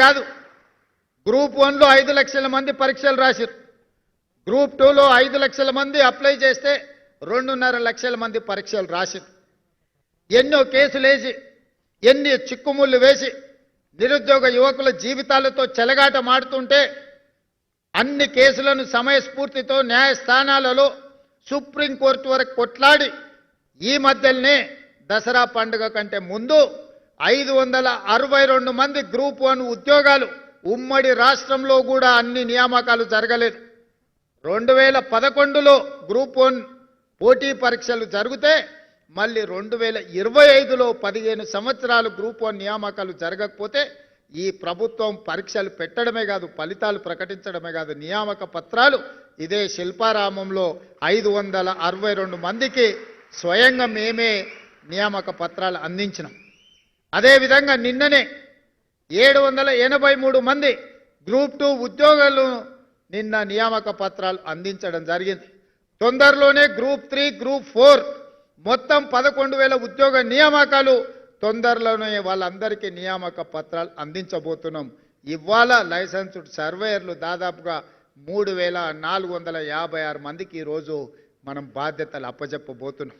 కాదు. గ్రూప్ వన్లో ఐదు లక్షల మంది పరీక్షలు రాశారు గ్రూప్ టూలో ఐదు లక్షల మంది అప్లై చేస్తే రెండున్నర లక్షల మంది పరీక్షలు రాశారు ఎన్నో కేసులు వేసి ఎన్ని చిక్కుముళ్ళు వేసి నిరుద్యోగ యువకుల జీవితాలతో చెలగాట మాడుతుంటే అన్ని కేసులను సమయస్ఫూర్తితో న్యాయస్థానాలలో సుప్రీంకోర్టు వరకు కొట్లాడి ఈ మధ్యనే దసరా పండుగ కంటే ముందు ఐదు వందల అరవై రెండు మంది గ్రూప్ వన్ ఉద్యోగాలు ఉమ్మడి రాష్ట్రంలో కూడా అన్ని నియామకాలు జరగలేదు. రెండు వేల పదకొండులో గ్రూప్ వన్ పోటీ పరీక్షలు జరిగితే మళ్ళీ రెండు వేల ఇరవై ఐదులో పదిహేను సంవత్సరాలు గ్రూప్ వన్ నియామకాలు జరగకపోతే ఈ ప్రభుత్వం పరీక్షలు పెట్టడమే కాదు ఫలితాలు ప్రకటించడమే కాదు నియామక పత్రాలు ఇదే శిల్పారామంలో ఐదు వందల అరవై రెండు మందికి స్వయంగా మేమే నియామక పత్రాలు అందించినాం. అదేవిధంగా నిన్ననే ఏడు వందల ఎనభై మూడు మంది గ్రూప్ టూ ఉద్యోగాలు నిన్న నియామక పత్రాలు అందించడం జరిగింది. తొందరలోనే గ్రూప్ త్రీ గ్రూప్ ఫోర్ మొత్తం పదకొండు వేల ఉద్యోగ నియామకాలు తొందరలోనే వాళ్ళందరికీ నియామక పత్రాలు అందించబోతున్నాం. ఇవాళ లైసెన్స్డ్ సర్వేయర్లు దాదాపుగా మూడు వేల నాలుగు వందల యాభై ఆరు మందికి ఈరోజు మనం బాధ్యతలు అప్పజెప్పబోతున్నాం.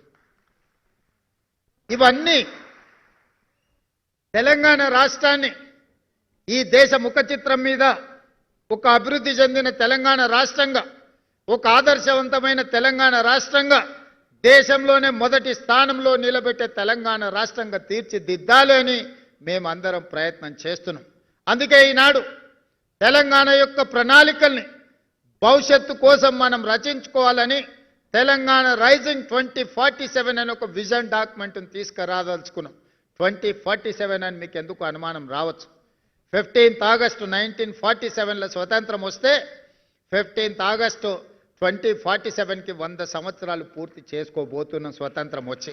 ఇవన్నీ తెలంగాణ రాష్ట్రాన్ని ఈ దేశ ముఖ చిత్రం మీద ఒక అభివృద్ధి చెందిన తెలంగాణ రాష్ట్రంగా ఒక ఆదర్శవంతమైన తెలంగాణ రాష్ట్రంగా దేశంలోనే మొదటి స్థానంలో నిలబెట్టే తెలంగాణ రాష్ట్రంగా తీర్చిదిద్దాలి అని మేమందరం ప్రయత్నం చేస్తున్నాం. అందుకే ఈనాడు తెలంగాణ యొక్క ప్రణాళికల్ని భవిష్యత్తు కోసం మనం రచించుకోవాలని Telangana rising twenty forty seven అని ఒక విజన్ డాక్యుమెంట్ని తీసుకురాదలుచుకున్నాం. ట్వంటీ ఫార్టీ సెవెన్ అని మీకు ఎందుకు అనుమానం రావచ్చు? ఫిఫ్టీన్త్ ఆగస్టు నైన్టీన్ ఫార్టీ సెవెన్లో స్వతంత్రం వస్తే ఫిఫ్టీన్త్ ఆగస్టు ట్వంటీ ఫార్టీ సెవెన్కి వంద సంవత్సరాలు పూర్తి చేసుకోబోతున్నాం స్వతంత్రం వచ్చి.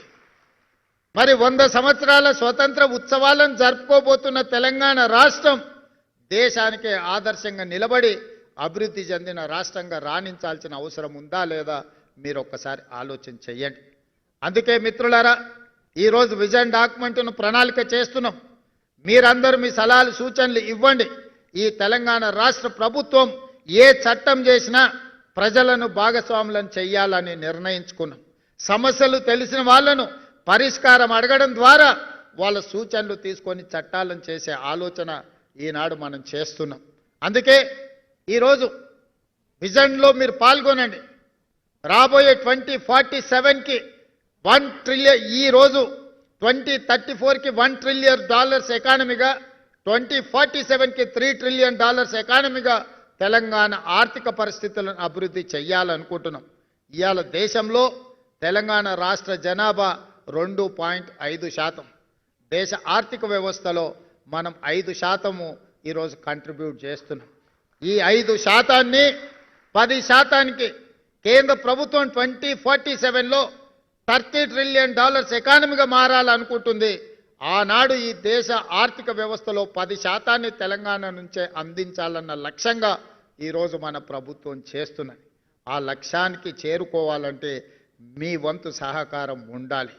మరి వంద సంవత్సరాల స్వతంత్ర ఉత్సవాలను జరుపుకోబోతున్న తెలంగాణ రాష్ట్రం దేశానికి ఆదర్శంగా నిలబడి అభివృద్ధి చెందిన రాష్ట్రంగా రాణించాల్సిన అవసరం ఉందా లేదా మీరు ఒక్కసారి ఆలోచన చెయ్యండి అందుకే మిత్రులారా ఈరోజు విజన్ డాక్యుమెంట్ను ప్రణాళిక చేస్తున్నాం. మీరందరూ మీ సలహాలు సూచనలు ఇవ్వండి. ఈ తెలంగాణ రాష్ట్ర ప్రభుత్వం ఏ చట్టం చేసినా ప్రజలను భాగస్వాములను చేయాలని నిర్ణయించుకున్నాం. సమస్యలు తెలిసిన వాళ్ళను పరిష్కారం అడగడం ద్వారా వాళ్ళ సూచనలు తీసుకొని చట్టాలను చేసే ఆలోచన ఈనాడు మనం చేస్తున్నాం. అందుకే ఈరోజు విజన్లో మీరు పాల్గొనండి. రాబోయే ట్వంటీ ఫార్టీ సెవెన్కి వన్ ట్రిలియన్ ఈ రోజు ట్వంటీ థర్టీ ఫోర్కి వన్ ట్రిలియన్ డాలర్స్ ఎకానమీగా ట్వంటీ ఫార్టీ సెవెన్కి త్రీ ట్రిలియన్ డాలర్స్ ఎకానమీగా తెలంగాణ ఆర్థిక పరిస్థితులను అభివృద్ధి చేయాలనుకుంటున్నాం ఇవాళ దేశంలో తెలంగాణ రాష్ట్ర జనాభా రెండు పాయింట్ ఐదు శాతం. దేశ ఆర్థిక వ్యవస్థలో మనం ఐదు శాతము ఈరోజు కంట్రిబ్యూట్ చేస్తున్నాం. ఈ ఐదు శాతాన్ని పది శాతానికి కేంద్ర ప్రభుత్వం ట్వంటీ ఫార్టీ సెవెన్లో థర్టీ ట్రిలియన్ డాలర్స్ ఎకానమీగా మారాలనుకుంటుంది. ఆనాడు ఈ దేశ ఆర్థిక వ్యవస్థలో పది శాతాన్ని తెలంగాణ నుంచే అందించాలన్న లక్ష్యంగా ఈరోజు మన ప్రభుత్వం చేస్తున్నది. ఆ లక్ష్యానికి చేరుకోవాలంటే మీ వంతు సహకారం ఉండాలి.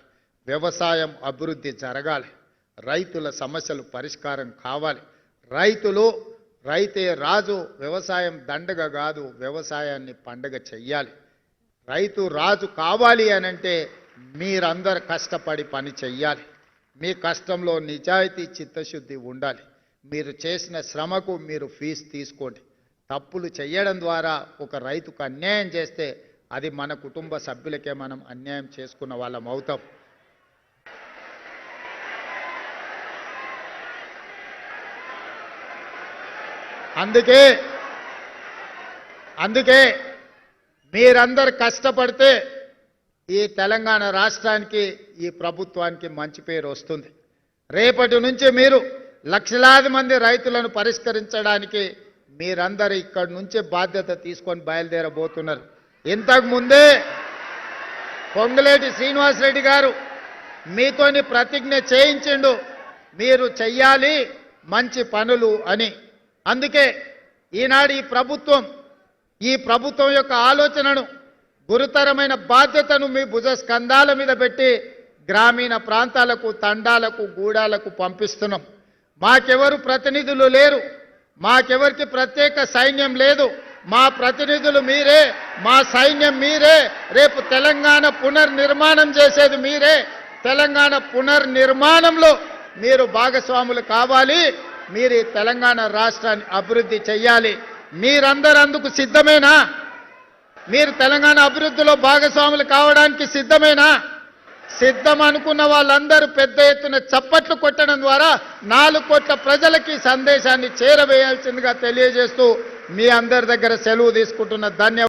వ్యవసాయం అభివృద్ధి జరగాలి. రైతుల సమస్యలు పరిష్కారం కావాలి. రైతులు రైతే రాజు వ్యవసాయం దండగ కాదు వ్యవసాయాన్ని పండగ చెయ్యాలి. రైతు రాజు కావాలి అనంటే మీరందరు కష్టపడి పని చెయ్యాలి. మీ కష్టంలో నిజాయితీ చిత్తశుద్ధి ఉండాలి. మీరు చేసిన శ్రమకు మీరు ఫీజు తీసుకోండి. తప్పులు చేయడం ద్వారా ఒక రైతుకు అన్యాయం చేస్తే అది మన కుటుంబ సభ్యులకే మనం అన్యాయం చేసుకున్న వాళ్ళం అవుతాం. అందుకే అందుకే మీరందరు కష్టపడితే ఈ తెలంగాణ రాష్ట్రానికి ఈ ప్రభుత్వానికి మంచి పేరు వస్తుంది. రేపటి నుంచి మీరు లక్షలాది మంది రైతులను పరిష్కరించడానికి మీరందరూ ఇక్కడి నుంచి బాధ్యత తీసుకొని బయలుదేరబోతున్నారు. ఇంతకు ముందే పొంగులేటి శ్రీనివాసరెడ్డి గారు మీతోని ప్రతిజ్ఞ చేయించిండు మీరు చెయ్యాలి మంచి పనులు అని. అందుకే ఈనాడు ఈ ప్రభుత్వం ఈ ప్రభుత్వం యొక్క ఆలోచనను గురుతరమైన బాధ్యతను మీ భుజ స్కంధాల మీద పెట్టి గ్రామీణ ప్రాంతాలకు తండాలకు గూడాలకు పంపిస్తున్నాం. మాకెవరు ప్రతినిధులు లేరు. మాకెవరికి ప్రత్యేక సైన్యం లేదు. మా ప్రతినిధులు మీరే. మా సైన్యం మీరే. రేపు తెలంగాణ పునర్నిర్మాణం చేసేది మీరే. తెలంగాణ పునర్నిర్మాణంలో మీరు భాగస్వాములు కావాలి. మీరు తెలంగాణ రాష్ట్రాన్ని అభివృద్ధి చెయ్యాలి. మీరందరూ అందుకు సిద్ధమేనా? మీరు తెలంగాణ అభివృద్ధిలో భాగస్వాములు కావడానికి సిద్ధమేనా? సిద్ధం అనుకున్న వాళ్ళందరూ పెద్ద ఎత్తున చప్పట్లు కొట్టడం ద్వారా నాలుగు కోట్ల ప్రజలకి సందేశాన్ని చేరవేయాల్సిందిగా తెలియజేస్తూ మీ అందరి దగ్గర సెలవు తీసుకుంటున్న ధన్యవాదాలు.